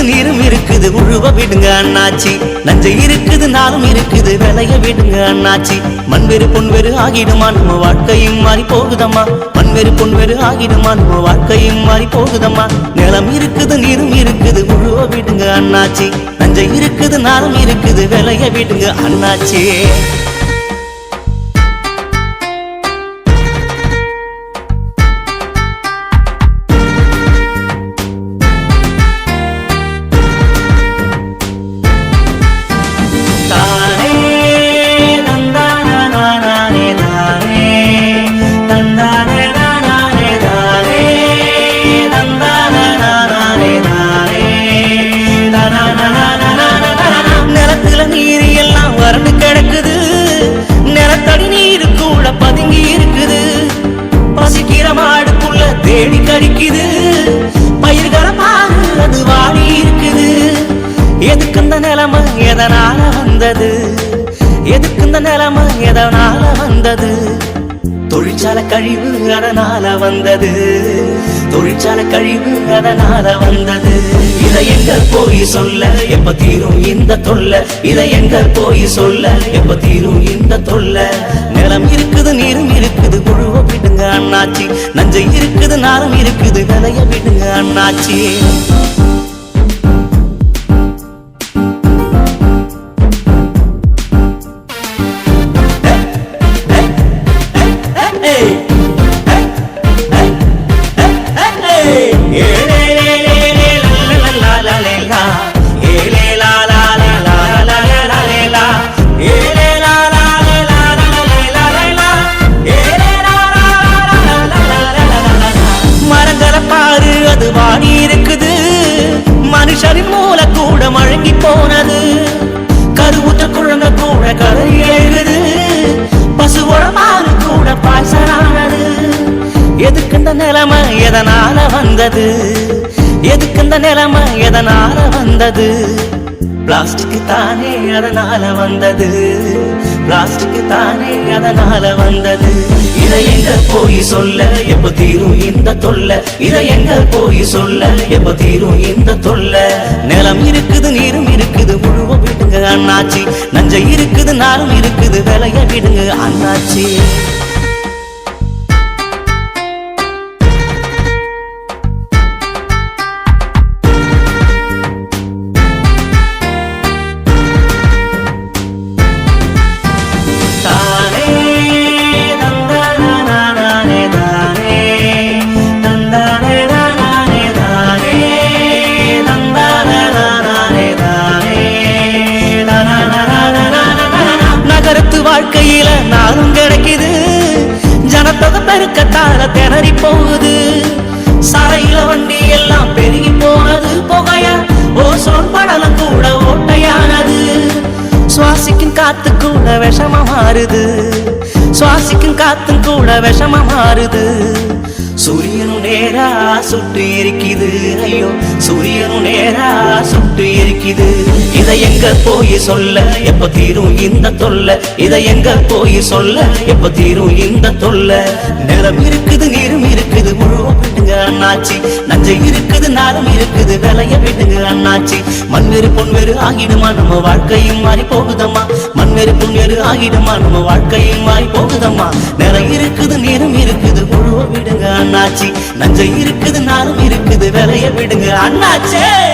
இருக்குது நீரும் இருக்குது உழுவ விடுங்க அண்ணாச்சி. நஞ்சை இருக்குது நாளும் இருக்குது விளைய விடுங்க அண்ணாச்சி. மண்வெறு பொன்வெறு ஆகிடுமா? நம்ம வாழ்க்கையும் மாறி போகுதம்மா. மண்வெறு பொன்வெறு ஆகிடுமா? நம்ம வாழ்க்கையும் மாறி போகுதம்மா. நிலம் இருக்குது நீரும் இருக்குது உழுவ விடுங்க அண்ணாச்சி. நஞ்சை இருக்குது நாளும் இருக்குது விளைய விடுங்க அண்ணாச்சி. தேடி பயிர்களமாக அது வாடி இருக்குது. எதுக்கு இந்த நிலைமை? எதனால வந்தது? எதுக்கு இந்த நிலைமை? எதனால வந்தது? தொழிற்சாலை கழிவு அதனால வந்தது. தொழிற்சாலை கழிவு அதனால வந்தது. இதை எங்க போய் சொல்ல எப்ப தீரும் இந்த தொல்லை? இதை எங்க போய் சொல்ல எப்ப தீரும் இந்த தொல்லை? அண்ணாச்சி. நஞ்சை இருக்குது நாளும் இருக்குது. விளைய விடுங்க அண்ணாச்சி. மழங்கி போனது. கருவுற்ற குழந்த கூட கரை எழுது. பசு மாறு கூட பாய்ச்சலானது எதுக்கு இந்த நிலைமை எதனால வந்தது? எதுக்கு இந்த நிலைமை எதனால வந்தது? பிளாஸ்டிக் தானே அதனால வந்தது? தானே அதனால வந்தது? இதை எங்க போய் சொல்ல? எப்ப தீரும் இந்த தொல்ல? இதை எங்க போய் சொல்ல? எப்ப தீரும் இந்த தொல்ல? நிலம் இருக்குது நீரும் இருக்குது. முழுவ விடுங்க அண்ணாச்சி. நஞ்சை இருக்குது நாளும் இருக்குது. விளைய விடுங்க அண்ணாச்சி. வாழ்க்கையில நானும் கிடைக்குது. ஜனத்தொகை பெருக்கத்தால திணறி போகுது. சாலையில வண்டி எல்லாம் பெருகி போனது. புகையா ஓசோன் படலம் கூட ஓட்டையானது. சுவாசிக்கும் காத்து கூட விஷமா மாறுது. சுவாசிக்கும் காத்தும் கூட விஷமா மாறுது. சூரியனும் நேரா சுட்டு எரிக்குது. ஐயோ சூரியனும் நேரா சுட்டு இருக்குது இதை எங்க போய் சொல்ல? எப்ப தீரும் இந்த தொல்லை? இதை எங்க போய் சொல்ல? எப்ப தீரும் இந்த தொல்லை? நிலம் இருக்குது நீரும் இருக்குது. முழுவ விட்டுங்க அண்ணாச்சி. நஞ்சை இருக்குது நாளும் இருக்குது. விளைய விட்டுங்க அண்ணாச்சி. மண்வெறு பொன்வெறு ஆகிடுமா? நம்ம வாழ்க்கையும் மாறி போகுதம்மா. மண்வெறு பொன்வெறு ஆகிடுமா? நம்ம வாழ்க்கையும் மாறி போகுதம்மா. நிலம் இருக்குது நீரும் இருக்குது. விடுங்க அண்ணாச்சி. நஞ்சை இருக்குது நானும் இருக்குது விலைய விடுங்க அண்ணாச்சே.